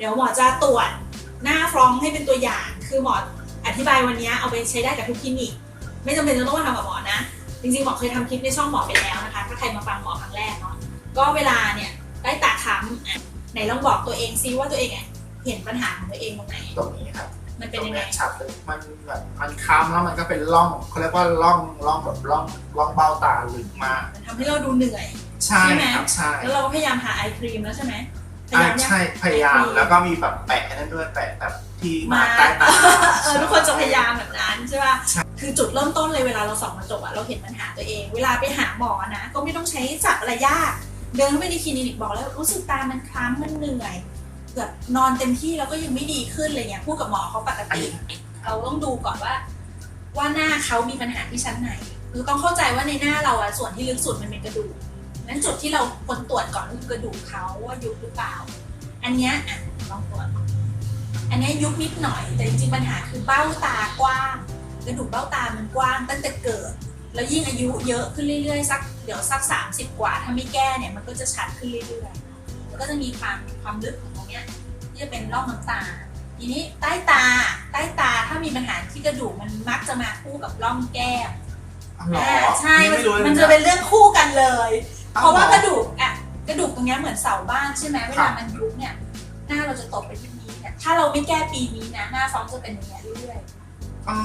เดี๋ยวหมอจะตรวจหน้าฟรองก์ให้เป็นตัวอย่าง คือหมออธิบายวันนี้เอาไปใช้ได้กับทุกคลินิก ไม่จำเป็นจะต้องมาทำกับหมอนะ จริงๆหมอเคยทำคลิปในช่องหมอไปแล้วนะคะ ถ้าใครมาฟังหมอครั้งแรกเนาะ ก็เวลาเนี่ยได้ตาค้ำอะไหนลองบอกตัวเองซิว่าตัวเองอะเห็นปัญหาของตัวเองตรงไหน ตรงนี้ครับมันเป็นยังไงตรชัดเลยมันแบบมันค้ำแล้วมันก็เป็นร่องเขาเรียกว่าร่องร่องแบบร่องร่องเบ้าตาลึกมากมันทำให้เราดูเหนื่อย ใช่ใช่ไหมครับใช่แล้วเราก็พยายามหาไอครีมแล้วใช่ไหมพยา อ่ายามยังใช่พยายามไอครีแล้วก็มีแบบแปะนั่นด้วยแปะแบบที่มามาใต้ตาเออทุกคนจะพยายามแบบนั้นใช่ป่ะใช่คือจุดเริ่มต้นเลยเวลาเราส่องกระจกอะเราเห็นปัญหาตัวเอง เวลาไปหาหมอนะก็ไม่ต้องใช้จับอะไรยาก เดินเข้าไปในคลินิกบอกแล้วรู้สึกตามันคล้ำมันเหนื่อยแบบนอนเต็มที่แล้วก็ยังไม่ดีขึ้นอะไรเงี้ยพูดกับหมอเขาปกอันตินี้เราต้องดูก่อนว่า ว่าหน้าเขามีปัญหาที่ชั้นไหนคือต้องเข้าใจว่าในหน้าเราอะส่วนที่ลึกสุดมันเป็นกระดูก นั้นจุดที่เราควรตรวจก่อนก็คือกระดูกเขาว่ายุบหรือเปล่า อันเนี้ยอะลองตรวจ อันเนี้ยยุบนิดหน่อย แต่จริงๆปัญหาคือเบ้าตากว้าง กระดูกเบ้าตามันกว้างตั้งแต่เกิด แล้วยิ่งอายุเยอะขึ้นเรื่อยๆสักเดี๋ยวสัก 30 กว่า ถ้าไม่แก้เนี่ยมันก็จะชัดขึ้นเรื่อยๆแล้วก็จะมีความความลึกของตรงเนี้ยที่จะเป็นร่องน้ำตาทีนี้ใต้ตาใต้ตาถ้ามีปัญหาที่กระดูกมันมักจะมาคู่กับร่องแก้มอ๋อเหรออ่าใช่นี่ไม่รู้เลยมันจะเป็นเรื่องคู่กันเลยอ้ เพราะว่าหกอระดูกอะกระดูกตรงเนี้ยเหมือนเสาบ้านใช่ไหมเวครัลาบมันยุบเนี่ย หน้าเราจะตกไปที่นี้เนี่ยถ้าเราไม่แก้ปีนี้นะหน้าฟ้องจะเป็นอย่างเงี้ยเรื่อยๆอ๋อ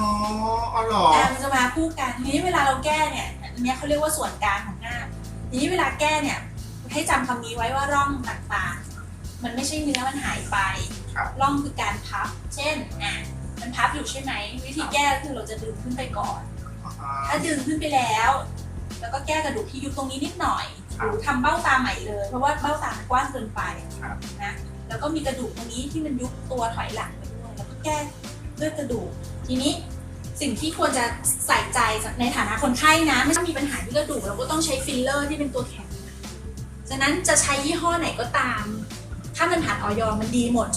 อ๋อเหรออ่ามันจะมาคู่กันทีนี้เวลาเราแก้เนี่ยอันเนี้ยเขาเรียกว่าส่วนกลางของหน้าทีนี้เวลาแก้เนี่ยให้จำคำนี้ไว้ว่าร่องต่างๆ มันไม่ใช่เนื้อมันหายไปครับ ร่องคือการพับ เช่นอะมันพับอยู่ใช่ไหมวิธีแก้ก็คือเราจะดึงขึ้นไปก่อน อ่าถ้าดึงขึ้นไปแล้ว แล้วก็แก้กระดูกที่ยุบตรงนี้นิดหน่อยครัหบรือทำเบ้าตาใหม่เลย เพราะว่าเบ้าตามันกว้างเกินไปครับนะแล้วก็มีกระดูกตรงนี้ที่มันยุบตัวถอยหลังไปด้วยแล้วก็แก้ด้วยกระดูก ทีนี้สิ่งที่ควรจะใส่ใจในฐานะคนไข้นะ ไม่ใช่มีปัญหาที่กระดูกเราก็ต้องใช้ฟิลเลอร์ที่เป็นตัวแข็งฉะนั้นจะใช้ยี่ห้อไหนก็ตาม ถ้ามันผ่านออยมันดีหมด